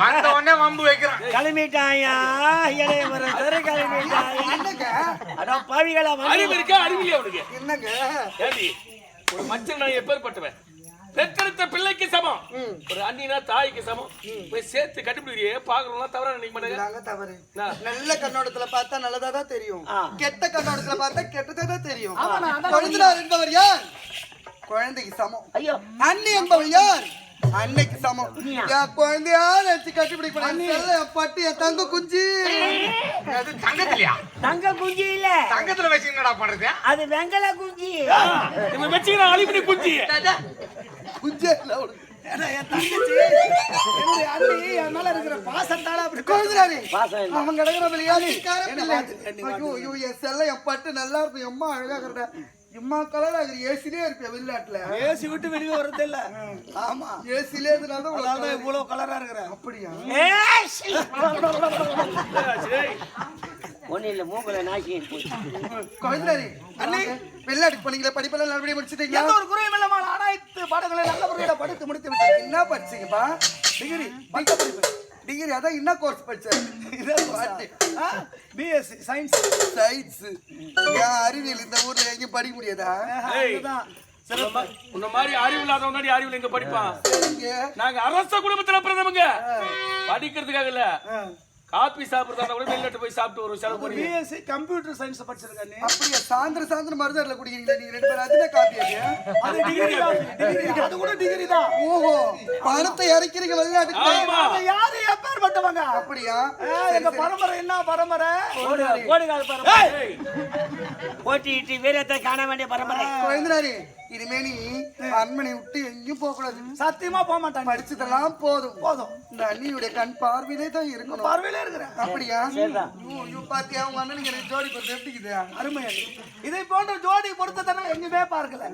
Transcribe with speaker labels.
Speaker 1: வந்த உடனே வம்பு வைக்கிறான்.
Speaker 2: கிளம்பிட்டாயா இளைய மருந்தர் கிளம்பிட்டாயா
Speaker 3: என்னங்க?
Speaker 2: அட பாவிகளா
Speaker 4: அறிவு உனக்கு?
Speaker 3: என்னங்க?
Speaker 4: ஏண்டி ஒரு மச்சன் நான் எப்பேற்பட்டவன்? பெற்றெடுத்த பிள்ளைக்கு சமம். ஒரு அண்ணினா தாய்க்கு சமம். போய் சேர்த்து கண்டுபிடிக்கிறியே? பாக்குறோம்னா தவறா நினைக்க மாட்டேங்க.
Speaker 3: தவறு? நல்ல கண்ணோட்டத்துல பார்த்தா நல்லதா தான் தெரியும். கெட்ட கண்ணோட்டத்துல பார்த்தா கெட்டதா தான் தெரியும் குழந்தைனார் என்பவர் யார்? குழந்தைக்கு சமம்.
Speaker 2: ஐயோ.
Speaker 3: அண்ணி என்பவர் யார்? அன்னைக்கு சமம். என் குழந்தையா நினைச்சு கட்டிப்பிடிக்க பட்டு என் தங்க குஞ்சு.
Speaker 1: அது தங்கத்திலயா?
Speaker 2: தங்க குஞ்சு இல்ல.
Speaker 1: தங்கத்துல வச்சு என்னடா பண்றது?
Speaker 2: அது வெங்கல குஞ்சு.
Speaker 4: இவன் வச்சுக்கிற அழிமணி குஞ்சி.
Speaker 3: குஞ்சே இல்ல அவனுக்கு. குழந்தைனாரே,
Speaker 2: பாசம் இல்ல.
Speaker 3: அவன் கிடக்குற விளையாட்டுக்கார பிள்ளை. ஐயோ, ஐயோ, என் செல்ல, என் பட்டு நல்லா இருக்கும். எம்மா அழகா இருக்கிற. எம்மா கலர் ஆகுது ஏசிலே இருப்பேன் வெளிநாட்டுல.
Speaker 5: ஏசி விட்டு வெளியே வரது இல்ல.
Speaker 3: ஆமா. ஏசிலே இருந்தனால தான்
Speaker 5: அதான் இவ்வளவு கலரா இருக்கிறேன்
Speaker 3: அப்படியா.
Speaker 2: ஒண்ணும் இல்ல மூக்குல நாக்கி
Speaker 3: குழந்தைனாரே, அண்ணே வெளிநாட்டுக்கு போனீங்களா? படிப்பெல்லாம் நல்லபடியா முடிச்சிட்டீங்களா?
Speaker 5: எந்த ஒரு குறையும் இல்லாமல் அனைத்து பாடங்களை நல்ல முறையில படித்து முடித்து விட்டேன்.
Speaker 3: என்ன படிச்சீங்கப்பா? டிகிரி பட்ட படிப்பு. டிகிரி அதான் என்ன கோர்ஸ் படிச்சேன்.
Speaker 5: பிஎஸ்சி சயின்ஸ்
Speaker 3: சயின்ஸ் ஏன் அறிவியல் இந்த ஊர்ல எங்கேயும் படிக்க முடியாதா?
Speaker 4: ஏய், உன்ன மாதிரி அறிவு இல்லாதவங்க அறிவுல இங்க படிப்பான்? நாங்க அரச குடும்பத்துல பிறந்தவங்க படிக்கிறதுக்காக இல்ல. காபி சாப்பிடுறதா கூட வெளிநாட்டு போய் சாப்பிட்டு ஒரு செலவு பண்ணி
Speaker 5: பிஎஸ்சி கம்ப்யூட்டர் சயின்ஸ் படிச்சிருக்கேன் நீ.
Speaker 3: அப்படியா? சாயந்தரம் சாயந்தரம் மருந்தாரில் குடிக்கிறீங்களா நீங்க ரெண்டு பேரும்? அதுல காப்பி அது?
Speaker 5: அது டிகிரி டிகிரி அது கூட டிகிரி தான்.
Speaker 3: ஓஹோ பணத்தை இறக்கிறீங்க வெளிநாட்டுக்கு.
Speaker 5: எப்பேற்பட்டவங்க
Speaker 3: அப்படியா?
Speaker 5: எங்க பரம்பரை என்ன பரம்பரை?
Speaker 2: ஓடுகால பரம்பரை. போட்டி இட்டு வீரத்தை காண வேண்டிய பரம்பரை.
Speaker 3: குழந்தைனாரு இனிமே நீ அண்மனை விட்டு எங்கேயும் போக கூடாது.
Speaker 5: சத்தியமா போக மாட்டாங்க
Speaker 3: படிச்சதெல்லாம் போதும்.
Speaker 5: போதும்.
Speaker 3: இந்த அண்ணியுடைய கண் பார்வையிலே தான் இருக்கணும்.
Speaker 5: பார்வையில இருக்கிறேன்.
Speaker 3: அப்படியா? பாத்தியா? உங்க அண்ணனுக்கு எனக்கு ஜோடி பொறுத்து எப்படிக்குது
Speaker 5: அருமையா. இதை போன்ற ஜோடி பொருத்தத்தை நான் எங்குமே பார்க்கல.